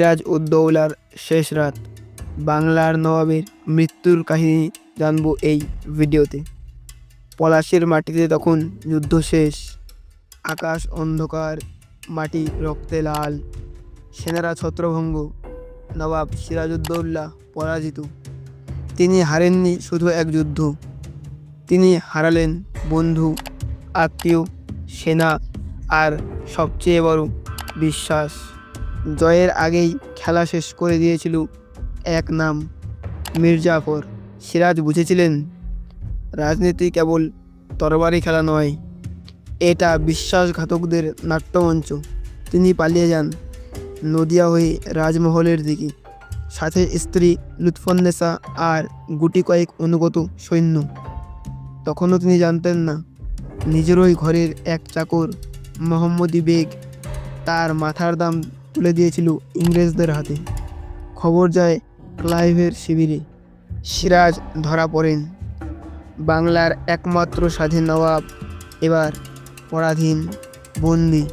সিরাজ উদ্দৌলার শেষ রাত। বাংলার নবাবের মৃত্যুর কাহিনী জানব এই ভিডিওতে। পলাশের মাটিতে তখন যুদ্ধ শেষ। আকাশ অন্ধকার, মাটি রক্তে লাল। সেনারা ছত্রভঙ্গ। নবাব সিরাজউদ্দৌলা পরাজিত। তিনি হারেননি শুধু এক যুদ্ধ। তিনি হারালেন বন্ধু, আত্মীয়, সেনা আর সবচেয়ে বড় বিশ্বাস। জয়ের আগেই খেলা শেষ করে দিয়েছিল এক নাম, মির্জাফর। সিরাজ বুঝেছিলেন, রাজনীতি কেবল তরবারি খেলা নয়, এটা বিশ্বাসঘাতকদের নাট্যমঞ্চ। তিনি পালিয়ে যান নদিয়া হয়ে রাজমহলের দিকে। সাথে স্ত্রী লুৎফন্নেসা আর গুটি কয়েক অনুগত সৈন্য। তখনও তিনি জানতেন না, নিজেরই ঘরের এক চাকর মোহাম্মদী বেগ তার মাথার দাম তুলে দিয়েছিল ইংরেজদের হাতে। খবর যায় ক্লাইভের শিবিরে। সিরাজ ধরা পড়েন। বাংলার একমাত্র স্বাধীন নবাব, এবার পরাধীন বন্দি।